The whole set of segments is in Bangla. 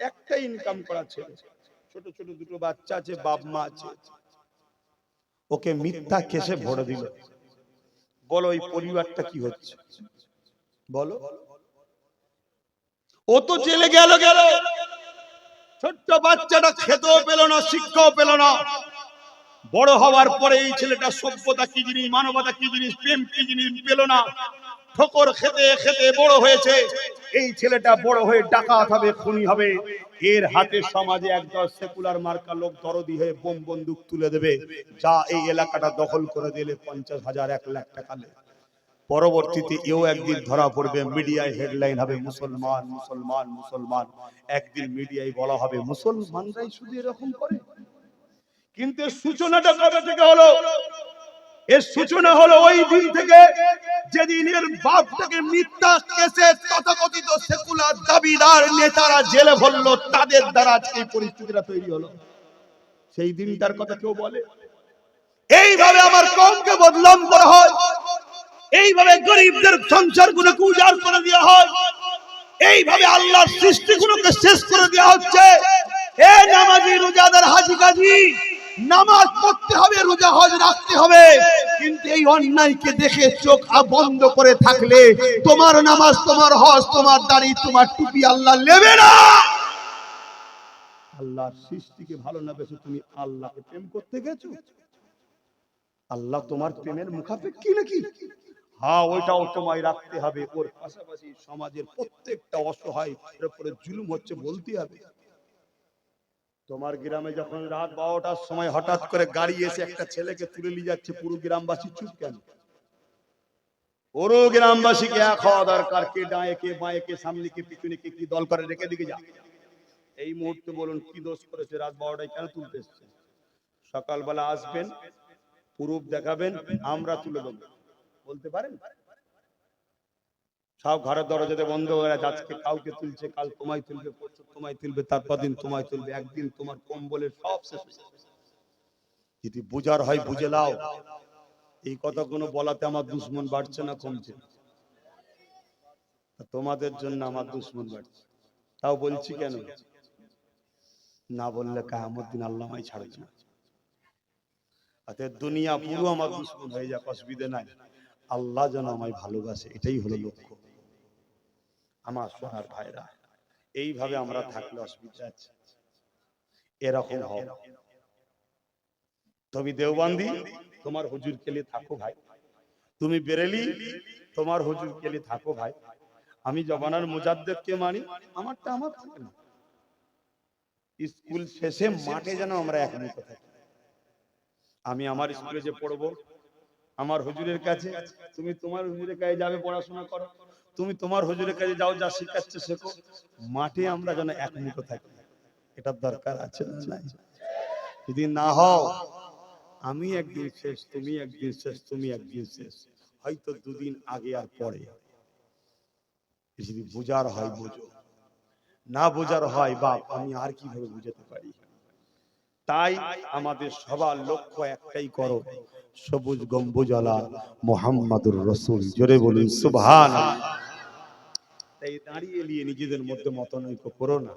একটা ইনকাম করা ছেলে। ছোট ছোট দুটো বাচ্চা আছে, বাপ, মা আছে। ওকে মিথ্যা কেসে ভরে দিল। বলো ওই পরিবারটা কি হচ্ছে? বলো। ও তো জেলে গেল গেল। ছোট্ট বাচ্চাটা খেতেও পেল না, শিক্ষাও পেল না। বড় হওয়ার পরে এই ছেলেটা সভ্যতা কি জিনিস, মানবতা কি জিনিস, প্রেম কি জিনিস পেল না। ঠোকর খেতে খেতে বড় হয়েছে। এই ছেলেটা বড় হয়ে ডাকাত হবে, খুনি হবে। এর হাতে সমাজে একদল সেকুলার মার্কা লোক দরদি হয়ে বোম বন্দুক তুলে দেবে। যা এই এলাকাটা দখল করে দিলে পঞ্চাশ হাজার, এক লাখ টাকা পরবর্তীতে এও একদিন ধরা পড়বে, মিডিয়ায় হেডলাইন হবে, মুসলমান মুসলমান মুসলমান। একদিন মিডিয়ায় বলা হবে, মুসলমানরাই শুধু এরকম করে। কিন্তু সূচনাটা কবে থেকে হলো? এর সূচনা হলো ওই দিন থেকে যেদিন এর বাপটাকে মিথ্যা কেসে তথাকথিত সেকুলার দাবিদার নেতারা জেলে ভরলো, তাদের দ্বারা আজকে পরিস্থিতিটা তৈরি হলো। সেই দিনটার কথা কেউ বলে? এইভাবে আমার কমকে বদনাম করা হয়। এইভাবে গরিবদের সংসার গুলোকে উজাড় করে দেওয়া হয়। এইভাবে আল্লাহর সৃষ্টি গুলোকে শেষ করে দেওয়া হচ্ছে। এ নামাজি, রোজাদার, হাজি গাজি নামাজ পড়তে হবে, রোজা হজ রাখতে হবে। কিন্তু এই অন্যায়কে দেখে চোখ বন্ধ করে থাকলে তোমার নামাজ, তোমার হজ, তোমার দাড়ি, তোমার টুপি আল্লাহ নেবে না। আল্লাহর সৃষ্টিকে ভালো না বেশি, তুমি আল্লাহকে প্রেম করতে গেছো? আল্লাহ তোমার প্রেমের মুখাপেক্ষি নাকি? হ্যাঁ ওইটাও তোমায় রাখতে হবে। ওর পাশাপাশি সমাজের প্রত্যেকটা অসহায় উপরে জুলুম হচ্ছে বলতে হবে। তোমার গ্রামে যখন রাত বারোটার সময় হঠাৎ করে গাড়ি এসে একটা ছেলেকে তুলে নিয়ে যাচ্ছে, পুরো গ্রামবাসী চুপ কেন? পুরো গ্রামবাসীকে এক হওয়া দরকার, কে ডায়ে, কে বাঁয়ে, কে সামনে, কে পিছনে, কে কি দল করে রেখে দিকে যা। এই মুহূর্তে বলুন, কি দোষ করেছে? রাত বারোটায় কেন তুলতে এসছে? সকালবেলা আসবেন পুরুপ দেখাবেন, আমরা তুলে দেবো। বলতে পারেন? সব ঘরের দরজাতে বন্ধ হয়ে আজকে কাউকে তুলছে, কাল তোমায় তুলবে, পরশু তোমায় তুলবে, তারপর দিন তোমায় তুলবে। একদিন তোমার কম্বলের সব শেষ। যদি বুঝার হয়, বুঝে লাও এই কথাগুলো বলাতে আমার দুশ্মন বাড়ছে না কমছে। তোমাদের জন্য আমার দুশ্মন বাড়ছে। তাও বলছি কেন? না বললে কায়ামত দিন আল্লাহ আমায় ছাড়বে না। দুনিয়া পুরো আমার দুশ্মন হয়ে যাক, অসুবিধে নাই। আল্লাহ যেন আমায় ভালোবাসে, এটাই হলো লক্ষ্য। আমার সোনার ভাইরা। এইভাবে আমরা থাকলে অসুবিধা আছে। এরকম হবে তুমি দেওবান্দি, তোমার হুজুর কেলে থাকো ভাই। তুমি বেরেলি, তোমার হুজুর কেলে থাকো ভাই। আমি জবানার মুজাদ্দেদকে মানি, আমারটা আমার থাকে না। স্কুল শেষে মাঠে যেন আমরা একমত থাকি। আমি আমার স্কুলে যে পড়ব, আমার হুজুরের কাছে, তুমি তোমার হুজুরের কাছে যাবে পড়াশোনা করো। তুমি তোমার হুজুরের কাছে যাও, যা শিখাচ্ছে শেখো। মাঠে আমরা যেন একমুখ থাকি। এটার দরকার আছে যদি না হও, আমি একদিন শেষ, তুমি একদিন শেষ, তুমি একদিন শেষ। হয়তো দুদিন আগে আর পরে। যদি বোঝার হয়, বুঝো। না বোঝার হয়, বাপ, আমি আর কীভাবে বুঝাতে পারি? তাই আমাদের সবার লক্ষ্য একটাই করো, সবুজ গম্বুজলা মোহাম্মদুর রসুল। জোরে বলুন সুবহান তাই দাঁড়িয়ে নিয়ে নিজেদের মধ্যে মতনৈক্য করো না।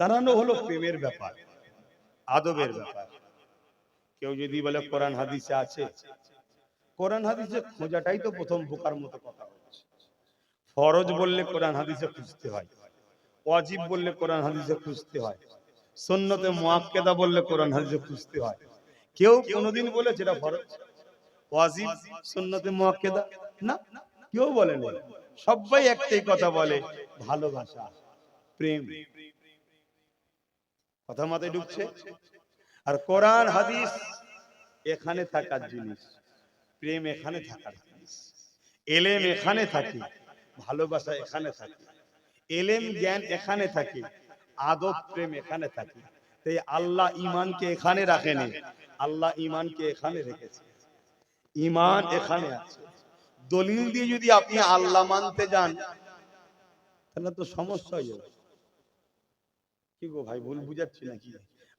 দাঁড়ানো হলো প্রেমের ব্যাপার, আদবের ব্যাপার। কেউ যদি বলে, কোরআন হাদিসে আছে। কোরআন হাদিসে খোঁজাটাই তো প্রথম বোকার মতো কথা ফরজ বললে কোরআন হাদিসে খুঁজতে হয়, ওয়াজিব বললে কোরআন হাদিসে খুঁজতে হয়, সুন্নতে মুআক্কেদা বললে কোরআন হাদিসে খুঁজতে হয়। কেউ কোনোদিন বলেছে এটা ফরজ? ওয়াজিব, সুন্নতে মুআক্কেদা? না, কেউ বলে না সবাই একটাই কথা বলে, ভালোবাসা, প্রেম। কথা মাথায় ঢুকছে? আর কোরআন, হাদিস, এখানে থাকার জিনিস, প্রেম এখানে থাকার জিনিস, এলেম এখানে থাকে, ভালোবাসা এখানে থাকে, এলেম জ্ঞান এখানে থাকে, আদব প্রেম এখানে থাকে। তাই আল্লাহ ইমানকে এখানে রাখেনি, আল্লাহ ইমানকে এখানে রেখেছে। ইমান এখানে আছে। দলিল দিয়ে যদি আপনি আল্লাহ মানতে যান, তাহলে তো সমস্যা হয়ে যাবে। কি গো ভাই, ভুল বুঝাচ্ছি নাকি?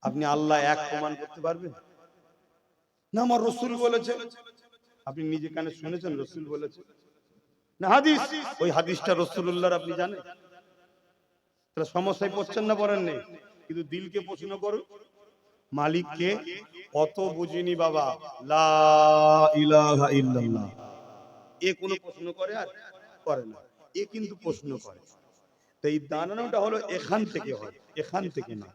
আপনি আল্লাহ এক প্রমাণ করতে পারবেন? না, আমার রসুল বলেছে আপনি নিজে কানে শুনেছেন, রসুল বলেছে না, হাদিস। ওই হাদিসটা রসুল্লাহর আপনি জানেন? তাহলে সমস্যায় পড়ছেন না, পড়েন নেই। কিন্তু দিলকে প্রশ্ন করুন। মালিককে অত বুঝিনি বাবা। লা ইলাহা ইল্লাল্লাহ। এ কোনো প্রশ্ন করে আর করে না। এ কিন্তু প্রশ্ন করে। তো এই দাঁড়ানোটা হলো এখান থেকে হয়, এখান থেকে না।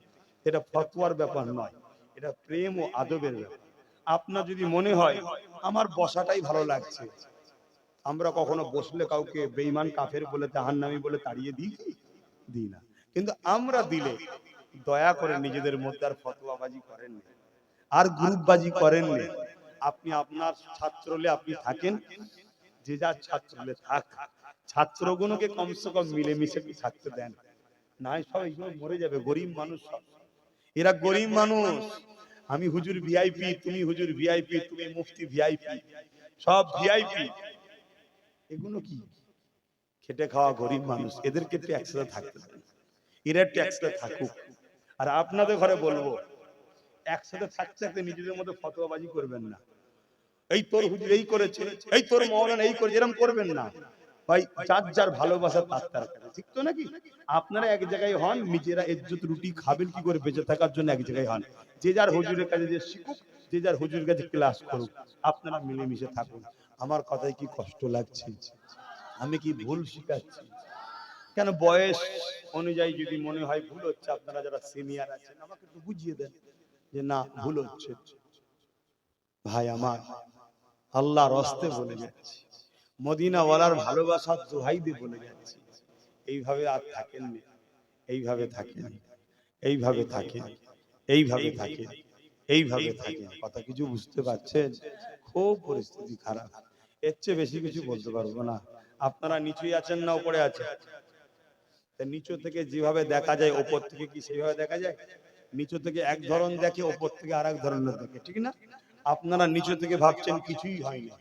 এটা ফতোয়ার ব্যাপার নয়, এটা প্রেম ও আদবের ব্যাপার। আপনার যদি মনে হয়, আমার বসাটাই ভালো লাগছে। আমরা কখনো বসলে কাউকে বেইমান কাফের বলে, জাহান্নামী বলে তাড়িয়ে দিই কি? দিই না। কিন্তু আমরা দিলে দয়া করে নিজেদের মধ্যে আর ফতোয়াবাজি করেন না। আর গ্রুপবাজি করেন না। আপনি আপনার ছাত্রলে আপনি থাকেন যে যার ছাত্রলে থাক। ছাত্রগুলোকে কমসে কম মিলেমিশে থাকতে দেন? নাই, সব এইগুলো মরে যাবে, গরিব মানুষ সব। এরা গরিব মানুষ। আমি হুজুর ভিআইপি তুমি হুজুর ভিআইপি তুমি মুফতি ভিআইপি সব ভিআইপি এগুলো কি? খেটে খাওয়া গরিব মানুষ, এদেরকে একটু একসাথে থাকতে এরা একটু একসাথে থাকুক। আর আপনাদের ঘরে বলব, একসাথে থাকতে থাকতে নিজেদের মধ্যে ফতোয়াবাজি করবেন না। এই তোর হুজুর এই করেছে, এই তোর মৌলানা এই করেছে এরকম করবেন না। ভাই, যার যার ভালোবাসা তার তার ঠিক তো নাকি? আপনারা এক জায়গায় হন, নিজেরা ইজ্জত রুটি খাবেন কি করে বেঁচে থাকার জন্য এক জায়গায় হন। যে যার হুজুরের কাছে যে শিখুক, যে যার হুজুরের কাছে ক্লাস করুক, আপনারা মিলেমিশে থাকুন। আমার কথায় কি কষ্ট লাগছে? আমি কি ভুল শিখাচ্ছি? কেন বয়স অনুযায়ী যদি মনে হয় ভুল হচ্ছে, আপনারা যারা সিনিয়র আছেন, আমাকে একটু বুঝিয়ে দেন যে না, ভুল হচ্ছে। ভাই, আমার আল্লাহ রস্তে বলে যাচ্ছি। মদিনাওয়ালার ভালোবাসার দোহাই দিয়ে বলে যাচ্ছি। এইভাবে আর থাকেন এইভাবে থাকেন। এইভাবে থাকেন। এইভাবে থাকেন। এইভাবে থাকেন। কথা কিছু বুঝতে পারছেন? খুব পরিস্থিতি খারাপ। এর চেয়ে বেশি কিছু বলতে পারব না। আপনারা নিচুই আছেন না উপরে আছেন? নিচু থেকে যেভাবে দেখা যায় ওপর থেকে কি সেইভাবে দেখা যায়? নিচু থেকে এক ধরন দেখে ওপর থেকে আর এক ধরনের দেখে। ঠিক না? আপনারা নিচু থেকে ভাবছেন কিছুই হয়নি।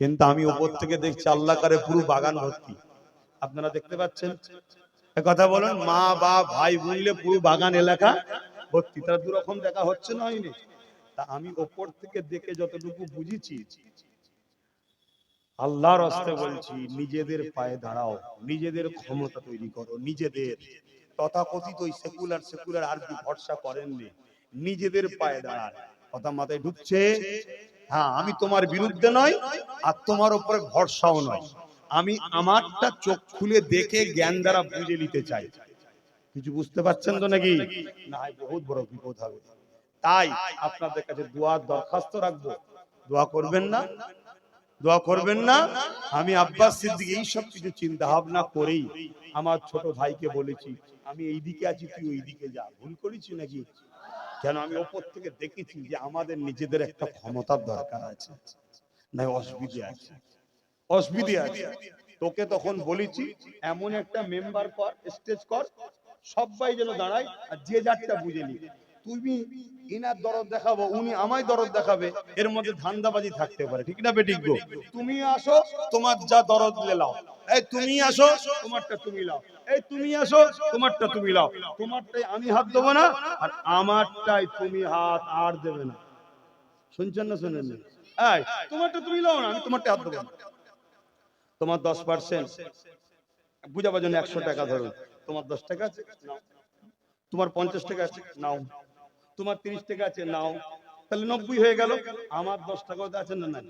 কিন্তু আমি ওপর থেকে দেখছি আল্লাহ করে পুরো বাগান ভর্তি। আপনারা দেখতে পাচ্ছেন? কথা বলেন, মা বা ভাই বোনলে পুরো বাগান, এলাকা ভর্তি। তারা দু রকম দেখা হচ্ছে না হয়নি। তা আমি ওপর থেকে দেখে যতটুকু বুঝেছি, আল্লাহর হস্তে বলছি, নিজেদের পায়ে দাঁড়াও, নিজেদের ক্ষমতা তৈরি করো, নিজেদের তথাকথিত সেকুলার সেকুলার আর ভরসা করেননি। নিজেদের পায়ে দাঁড়ান। কথা মাথায় ঢুকছে হ্যাঁ আমি তোমার বিরুদ্ধে নয় আর তোমার উপরে ভরসাও নয়। আমি আমারটা চোখ খুলে দেখে জ্ঞান দ্বারা বুঝে নিতে চাই। কিছু বুঝতে পারছেন তো নাকি? না বহুত বড় বিপদ হবে। তাই আপনাদের কাছে দোয়ার দরখাস্ত রাখব। দোয়া করবেন না? দোয়া করবেন না? আমি আব্বাস সিদ্দিক, এই সব কিছু চিন্তা ভাবনা করেই আমার ছোট ভাইকে বলেছি, আমি এই দিকে আছি, তুই ওই দিকে যা। ভুল করেছি নাকি? কেন আমি ওপর থেকে দেখেছি যে আমাদের নিজেদের একটা ক্ষমতার দরকার আছে। না অসুবিধে আছে। অসুবিধে আছে। তোকে তখন বলেছি, এমন একটা মেম্বার কর স্টেজ কর, সবাই যেন দাঁড়ায় আর যে যারটা বুঝে নি তুমি ইনার দরদ দেখাবো, উনি আমায় দরদ দেখাবে, এর মধ্যে ধান্দাবাজি থাকতে পারে, ঠিক না বেটিক গো? তুমি আসো, তোমার যা দরদ লেলাও এই তুমি আসো, তোমারটা তুমি লাও এই তুমি আসো, তোমারটা তুমি লাও তোমারটাই আমি হাত দেবো না, আর আমারটাই তুমি হাত আর দেবে না। শুনছেন না শুনেন না? এই, তোমারটা তুমি লাও না, আমি তোমারটা হাত দেবো না। তোমার দশ পার্সেন্ট বুঝাবার জন্য একশো টাকা ধরুন। তোমার দশ টাকা আছে? তোমার পঞ্চাশ টাকা আছে? নাও। তোমার তিরিশ টাকা আছে, নাও। তাহলে নব্বই হয়ে গেল। আমার দশ টাকা আছে, না নাই